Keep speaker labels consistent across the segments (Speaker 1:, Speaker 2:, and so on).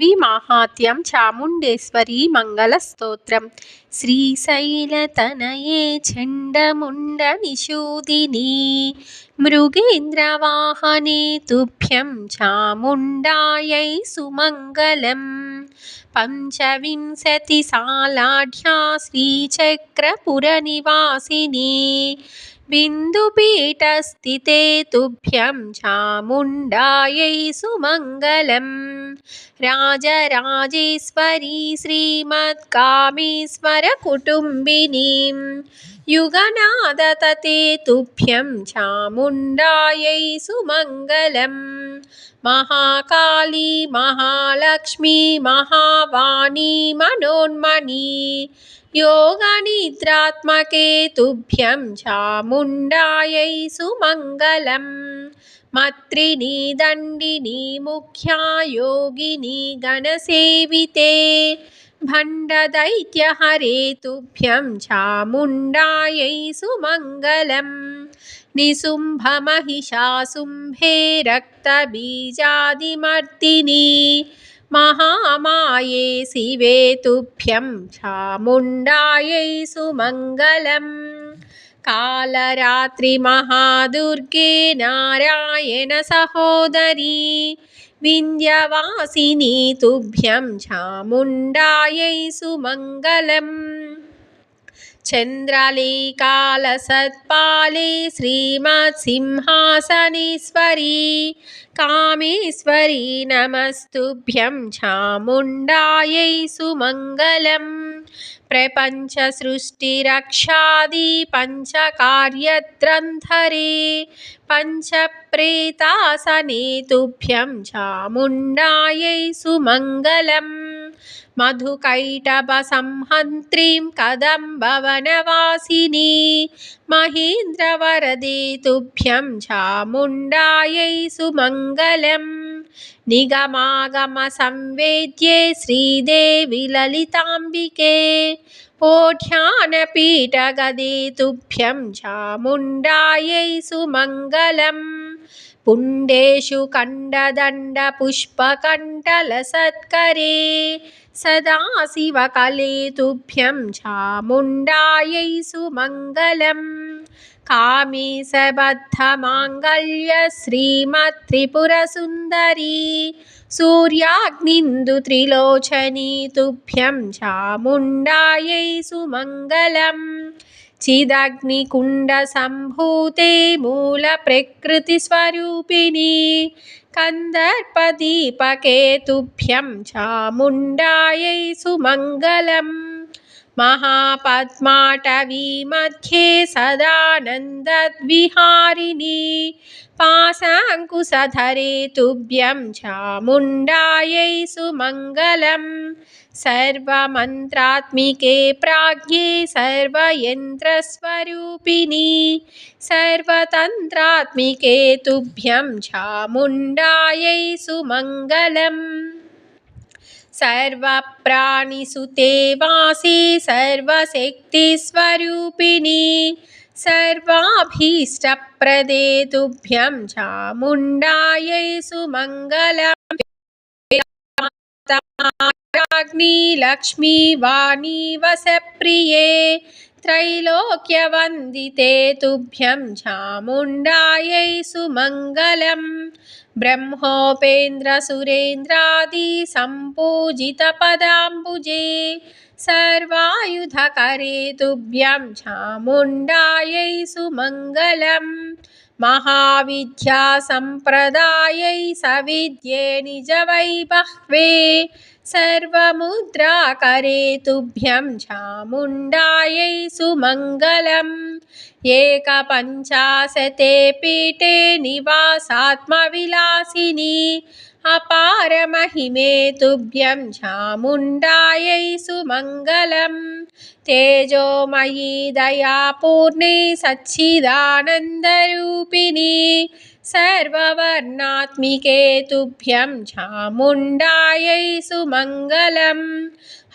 Speaker 1: విమాహాత్యం చాముండేశ్వరీ మంగళస్తోత్రం శ్రీశైలతనయే చండముండనిషూదిని మృగేంద్రవాహనే తుభ్యం చాముండాయై సుమంగళం पञ्चविंशतिसालाढ्या श्रीचक्रपुरनिवासिनी। बिन्दुपीठस्थिते तुभ्यं चामुण्डायै सुमङ्गलम्। రాజరాజేశ్వరీ श्रीमत्कामीश्वरकुटुम्बिनीं युगनादतते तुभ्यं चामुण्डायै सुमङ्गलम् महाकाली महालक्ष्मी महावाणी मनोन्मणी योगनिद्रात्मके तुभ्यं चामुण्डायै सुमङ्गलं मत्रिणी दण्डिनी मुख्या योगिनी गणसेविते भण्डदैत्यहरे तुभ्यं चामुण्डायै सुमङ्गलं निशुम्भमहिषाशुम्भे रक्तबीजादिमर्दिनी। महामाये शिवे तुभ्यं चामुण्डायै सुमङ्गलम् కాలరాత్రి మహాదుర్గే నారాయణ సహోదరీ వింధ్యవాసిని తుభ్యం చాముండాయై సుమంగళం सुमङ्गलम् चन्द्रलेकालसत्पाले श्रीमत्सिंहासनेश्वरी कामेश्वरी नमस्तुभ्यं चामुण्डायै सुमङ्गलम् प्रपञ्चसृष्टिरक्षादि पञ्चकार्यत्रन्थरे पञ्चप्रेतासने तुभ्यं चामुण्डायै सुमङ्गलम् मधुकैटभसंहन्त्रीं कदम्बवनवासिनी महेन्द्रवरदे तुभ्यं चामुण्डायै सुमङ्गलम् निगमागमसंवेद्ये श्रीदेवि ललिताम्बिके ओढ्यानपीठगदे तुभ्यं चामुण्डायै सुमङ्गलम् पुण्डेषु कण्डदण्डपुष्पकण्डलसत्करे सदाशिवकले तुभ्यं चामुण्डायै सुमङ्गलम् कामेशबद्धमाङ्गल्य श्रीमत्त्रिपुरसुन्दरी सूर्याग्निन्दुत्रिलोचनी तुभ्यं चामुण्डायै सुमङ्गलम् चिदग्निकुण्डसम्भूते मूलप्रकृतिस्वरूपिणी कन्दर्पदीपके तुभ्यं चामुण्डायै सुमङ्गलम् महापद्माटवी मध्ये सदानन्दद्विहारिणी पाशाङ्कुशधरे तुभ्यं चामुण्डायै सुमङ्गलम्। सर्वमन्त्रात्मिके प्राज्ञे सर्वयन्त्रस्वरूपिणी। सर्वतन्त्रात्मिके तुभ्यं चामुण्डायै सुमङ्गलम्। सर्वप्राणिसुते वासि सर्वशक्तिस्वरूपिणी सर्वाभीष्टप्रदे तुभ्यं चामुण्डायै सुमङ्गलम् लक्ष्मी वाणी वसप्रिये त्रैलोक्यवन्दिते तुभ्यं चामुण्डायै सुमङ्गलम् ब्रह्मोपेन्द्रसुरेन्द्रादि सम्पूजितपदाम्बुजे सर्वायुधकरे तुभ्यं चामुण्डायै सुमङ्गलम् महाविद्यासम्प्रदायै सविद्ये निजवैबह्वे सर्वमुद्राकरे तुभ्यं चामुण्डायै सुमङ्गलम् एकपञ्चाशते पीठे निवासात्मविलासिनी अपारमहिमे तुभ्यं चामुण्डायै सुमङ्गलम् तेजोमयी दयापूर्णे सच्चिदानन्दरूपिणी सर्ववर्णात्मिके तुभ्यं चामुण्डायै सुमङ्गलम्।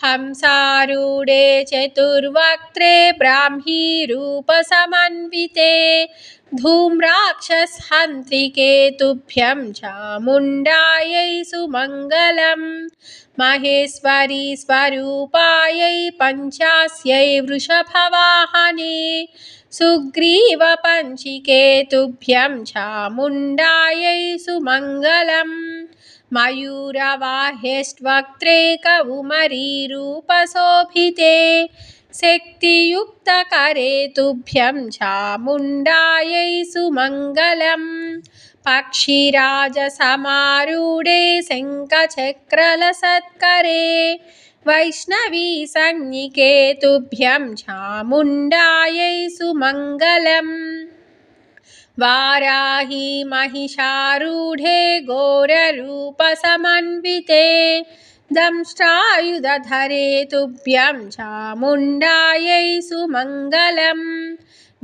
Speaker 1: हंसारूढे चतुर्वक्त्रे ब्राह्मी रूपसमन्विते धूम्राक्षसहन्त्रिके तुभ्यं चामुण्डायै सुमङ्गलं महेश्वरी स्वरूपायै पञ्चास्यै वृषभवाहने सुग्रीवपञ्चिके तुभ्यं चामुण्डायै सुमङ्गलम्। मयूरवाह्यष्ट्वक्त्रे कौमरीरूपशोभिते शक्तियुक्तकरे तुभ्यं चामुण्डायै सुमङ्गलम् पक्षिराजसमारूढे शङ्खचक्रलसत्करे। वैष्णवी संज्ञिके तुभ्यं चामुण्डायै सुमङ्गलम् वाराही महिषारूढे घोररूपसमन्विते। दंष्ट्रायुधधरे तुभ्यं चामुण्डायै सुमङ्गलम्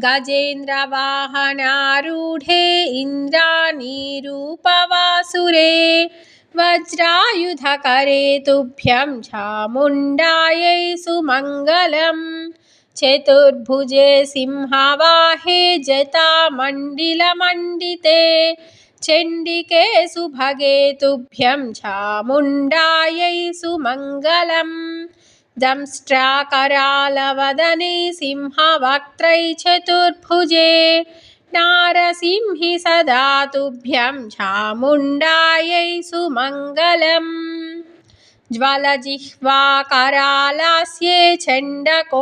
Speaker 1: गजेन्द्रवाहनारूढे इन्द्राणीरूपवासुरे वज्रायुधकरे तुभ्यं चामुण्डायै सुमङ्गलम् चतुर्भुजे सिंहवाहे जटामण्डिलमण्डिते चण्डिके सुभगे तुभ्यं चामुण्डायै सुमङ्गलम् दंष्ट्राकरालवदने सिंहवक्त्रै चतुर्भुजे नारसिंहि सदा तुभ्यं चामुण्डायै सुमङ्गलम् ज्वलजिह्वाकरालास्ये चण्डकोपसमन्विते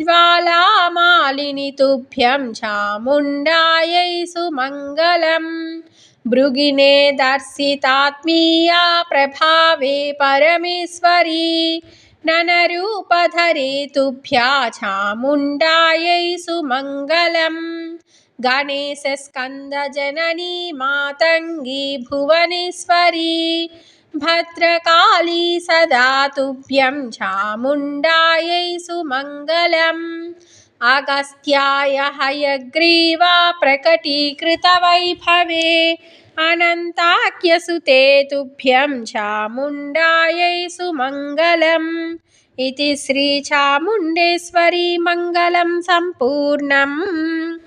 Speaker 1: ज्वालामालिनि तुभ्यं चामुण्डायै सुमङ्गलम् भृगिने दर्शितात्मीया प्रभावे परमेश्वरी ननरूपधरे तुभ्या चामुण्डायै सुमङ्गलम् गणेशस्कन्दजननी मातङ्गी भुवनेश्वरी भद्रकाली सदा तुभ्यं चामुण्डायै सुमङ्गलम्। अगस्त्याय हयग्रीवा प्रकटीकृतवैभवे। अनन्ताख्यसुते तुभ्यं चामुण्डायै सुमङ्गलम्। इति श्रीचामुण्डेश्वरी मङ्गलं सम्पूर्णम्